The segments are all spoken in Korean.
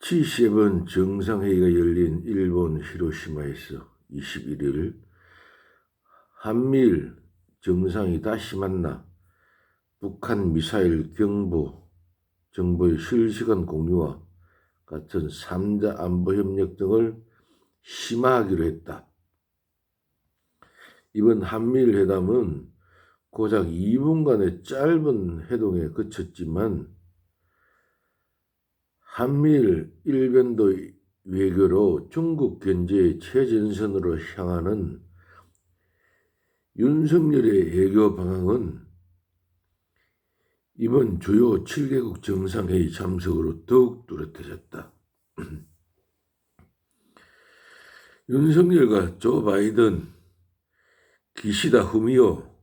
G7 정상회의가 열린 일본 히로시마에서 21일 한미일 정상이 다시 만나 북한 미사일 경보 정보의 실시간 공유와 같은 3자 안보 협력 등을 심화하기로 했다. 이번 한미일 회담은 고작 2분간의 짧은 회동에 그쳤지만 한미일 일변도 외교로 중국 견제의 최전선으로 향하는 윤석열의 외교 방향은 이번 주요 7개국 정상회의 참석으로 더욱 뚜렷해졌다. 윤석열과 조 바이든, 기시다 후미오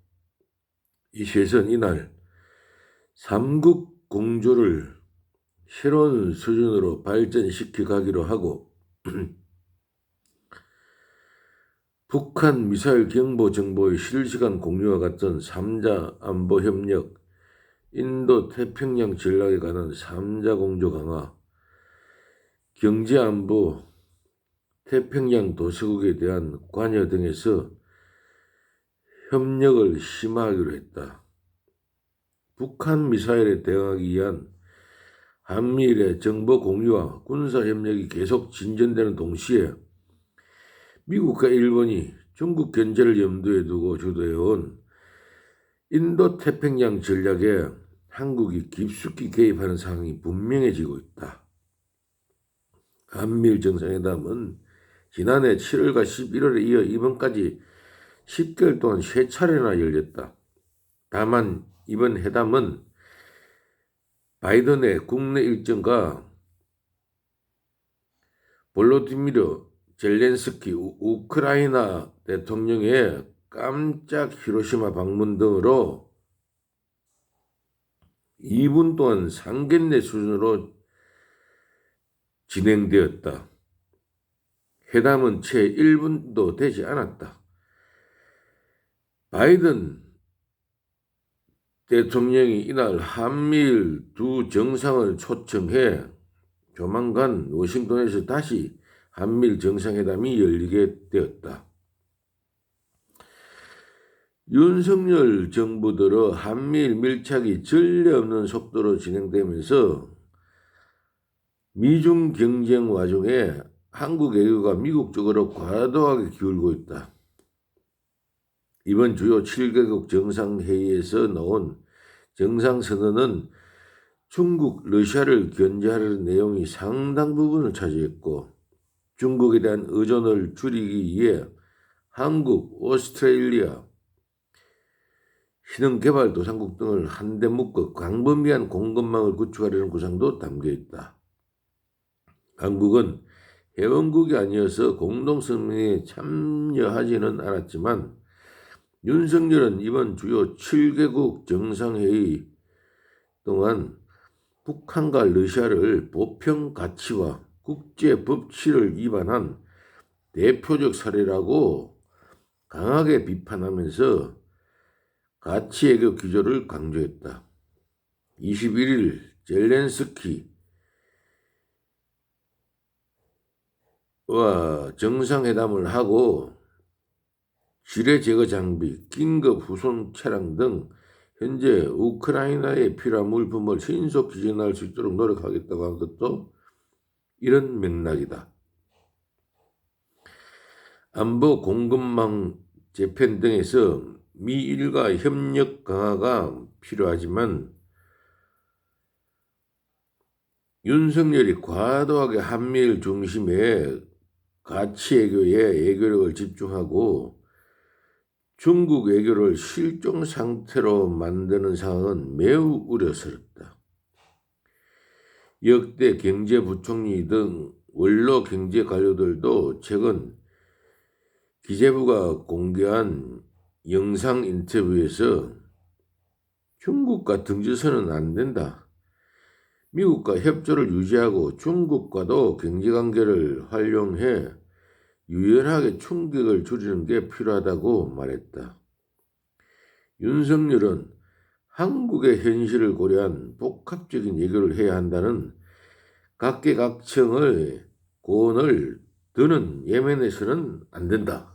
이 셋은 이날 삼국 공조를 새로운 수준으로 발전시켜 가기로 하고 북한 미사일 경보 정보의 실시간 공유와 같은 3자 안보 협력, 인도 태평양 전략에 관한 3자 공조 강화, 경제 안보, 태평양 도서국에 대한 관여 등에서 협력을 심화하기로 했다. 북한 미사일에 대응하기 위한 한미일의 정보 공유와 군사 협력이 계속 진전되는 동시에 미국과 일본이 중국 견제를 염두에 두고 주도해온 인도 태평양 전략에 한국이 깊숙이 개입하는 상황이 분명해지고 있다. 한미일 정상회담은 지난해 7월과 11월에 이어 이번까지 10개월 동안 세 차례나 열렸다. 다만 이번 회담은 바이든의 국내 일정과 볼로디미르 젤렌스키 우, 크라이나 대통령의 깜짝 히로시마 방문 등으로 2분 동안 상견례 수준으로 진행되었다. 회담은 채 1분도 되지 않았다. 바이든 대통령이 이날 한미일 두 정상을 초청해 조만간 워싱턴에서 다시 한미일 정상회담이 열리게 되었다. 윤석열 정부 들어 한미일 밀착이 전례 없는 속도로 진행되면서 미중 경쟁 와중에 한국 외교가 미국 쪽으로 과도하게 기울고 있다. 이번 주요 7개국 정상회의에서 나온 정상선언은 중국, 러시아를 견제하려는 내용이 상당 부분을 차지했고 중국에 대한 의존을 줄이기 위해 한국, 오스트레일리아, 신흥개발도상국 등을 한데 묶어 광범위한 공급망을 구축하려는 구상도 담겨 있다. 한국은 회원국이 아니어서 공동성명에 참여하지는 않았지만 윤석열은 이번 주요 7개국 정상회의 동안 북한과 러시아를 보편 가치와 국제 법치를 위반한 대표적 사례라고 강하게 비판하면서 가치외교 기조를 강조했다. 21일 젤렌스키와 정상회담을 하고 지뢰 제거 장비, 긴급 후손 차량 등 현재 우크라이나에 필요한 물품을 신속 기전할 수 있도록 노력하겠다고 한 것도 이런 맥락이다. 안보 공급망 재편 등에서 미일과 협력 강화가 필요하지만 윤석열이 과도하게 한미일 중심의 가치 외교에 애교력을 집중하고 중국 외교를 실종 상태로 만드는 상황은 매우 우려스럽다. 역대 경제부총리 등 원로 경제 관료들도 최근 기재부가 공개한 영상 인터뷰에서 중국과 등지서는 안 된다. 미국과 협조를 유지하고 중국과도 경제관계를 활용해 유연하게 충격을 줄이는 게 필요하다고 말했다. 윤석열은 한국의 현실을 고려한 복합적인 얘기를 해야 한다는 각계각층의 고언을 드는 예멘에서는 안 된다.